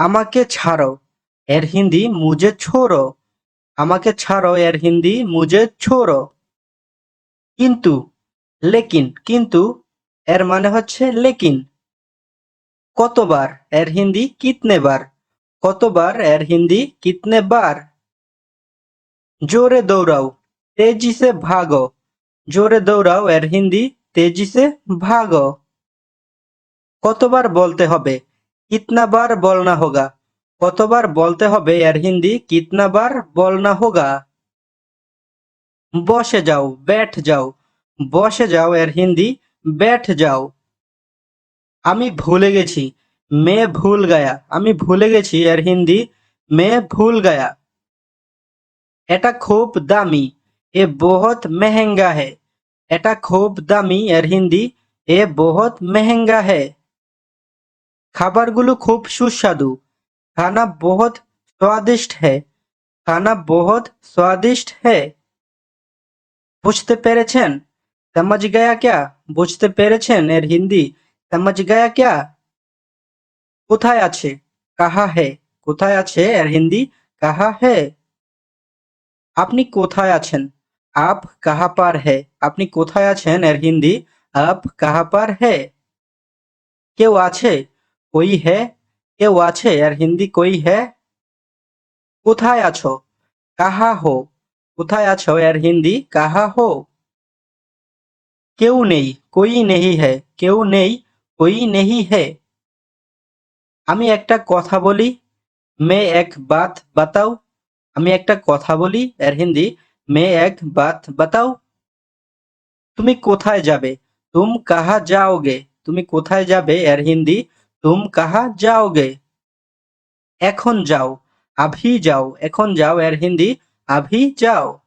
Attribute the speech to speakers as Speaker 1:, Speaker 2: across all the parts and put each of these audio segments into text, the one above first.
Speaker 1: আমাকে ছাড়ো। এর হিন্দি মুজে ছোড়ো। আমাকে ছাড়ো, এর হিন্দি মুজে ছোড়ো। কিন্তু, লেকিন, কিন্তু, এর মানে হচ্ছে লেকিন। কতবার, এর হিন্দি কিতনে বার? কতবার, এর হিন্দি কিতনে বার? জোরে দৌড়াও তেজি সে ভাগো। জোরে দৌড়াও, এর হিন্দি তেজি সে ভাগো। কতবার বলতে হবে? কিতনা বার বলনা হোগা। কতবার বলতে হবে এর হিন্দি? কিতনা বার বলনা হোগা। বসে যাও ব্যাঠ যাও। বসে যাও এর হিন্দি ব্যাঠ যাও। আমি ভুলে গেছি, মে ভুল গায়া। আমি ভুলে গেছি এর হিন্দি, মে ভুল গায়া। এটা খুব দামি, এ বহুত মেহেঙ্গা হে। এটা খুব দামি এর হিন্দি, এ বহুত মেহেঙ্গা হে। খাবারগুলো খুব সুস্বাদু খানা বহুত স্বাদিষ্ট হে খানা বহুত স্বাদিষ্ট হে বুঝতে পেরেছেন समझ गया क्या বুঝতে পেরেছেন এর হিন্দি समझ गया क्या কোথায় আছে কাহা হে কোথায় আছে এর হিন্দি কাহা হে আপনি কোথায় আছেন আপ কাহা পার হে আপনি কোথায় আছেন এর হিন্দি আপ কাহা পার হে কেউ আছে কই হে? কেউ আছে? এর হিন্দি কই হে? কোথায় আছো? কাহা হো? কোথায় আছো? এর হিন্দি কাহা হো? কেউ নেই, কই নেহি হে? কেউ নেই, কই নেহি হে? আমি একটা কথা বলি, মে এক বাত বাতাও। আমি একটা কথা বলি এর হিন্দি, মে এক বাত বাতাও। তুমি কোথায় যাবে? তুম কাহা যাওগে? তুমি কোথায় যাবে? এর হিন্দি তুম কাহা যাওগে? এখন যাও, আভি যাও, এখন যাও, এর হিন্দি, আভি যাও।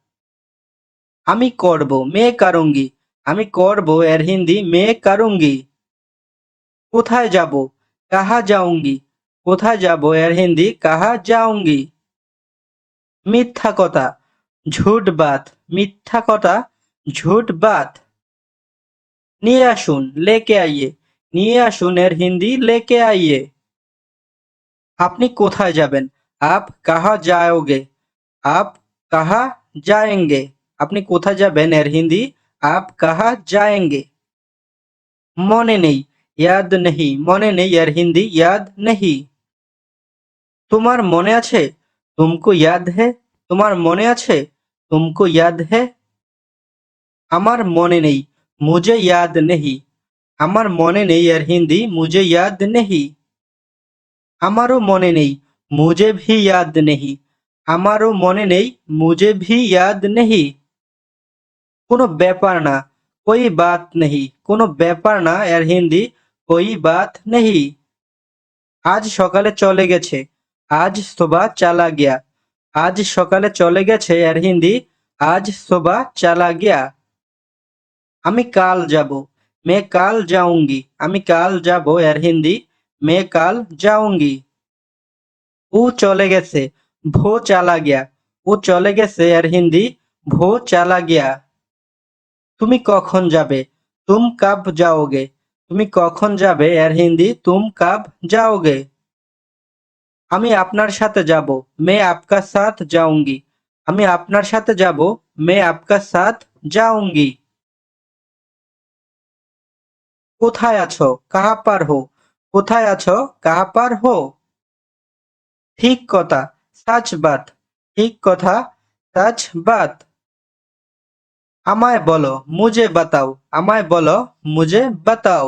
Speaker 1: আমি করব, মে কারুঙ্গি। আমি করব, এর হিন্দি, মে কারুঙ্গি। কোথায় যাব? কাহা যাউঙ্গি কোথায় যাব, এর হিন্দি, কাহা যাউঙ্গি মিথ্যা কথা, ঝুট বাত, মিথ্যা কথা, ঝুট বাত। নিয়ে আসুন লেকে আইয়ে। নিয়ে আসুন এর হিন্দি লেকে আইয়ে। আপনি কোথায় যাবেন? আপ কাহা যাওগে? আপ কাহা যায়েঙ্গে? আপনি কোথায় যাবেন এর হিন্দি? আপ কাহা যায়েঙ্গে? মনে নেই, ইয়াদ নেহি। মনে নেই এর হিন্দি, ইয়াদ নেহি। তোমার মনে আছে? তুমকো ইয়াদ হে? তোমার মনে আছে? তুমকো ইয়াদ হে? আমার মনে নেই মুঝে ইয়াদ নেহি। আমার মনে নেই আর হিন্দি, মুঝে ইয়াদ নেহি। আমারও মনে নেই, মুঝে ভি ইয়াদ নেহি। আমারও মনে নেই, মুঝে ভি ইয়াদ নেহি। কোনো ব্যাপার না, কোই বাত নেহি। কোনো ব্যাপার না এর হিন্দি, কোই বাত নেহি। আজ সকালে চলে গেছে, আজ সোবা চালা গিয়া। আজ সকালে চলে গেছে এর হিন্দি, আজ সোবা চালা গিয়া। আমি কাল যাব। মে কাল যাউঙ্গি আমি কাল যাব এর হিন্দি। মে কাল যাউঙ্গি ও চলে গেছে। ভো চালা গিয়া। ও চলে গেছে এর হিন্দি। ভো চালা গিয়া। তুমি কখন যাবে? তুম কাব যাওগে। তুমি কখন যাবে এর হিন্দি? তুম কাব যাওগে। আমি আপনার সাথে যাব। মে আপকা সাথ যাউঙ্গি আমি আপনার সাথে যাব। মে আপকা সাথ যাউঙ্গি কোথায় আছো? কাহা পার হো কোথায় আছো? কাহা পার হো ঠিক কথা সাচ বাত। ঠিক কথা সাচ বাত। আমায় বলো মুজে বাতাও। আমায় বলো মুজে বাতাও।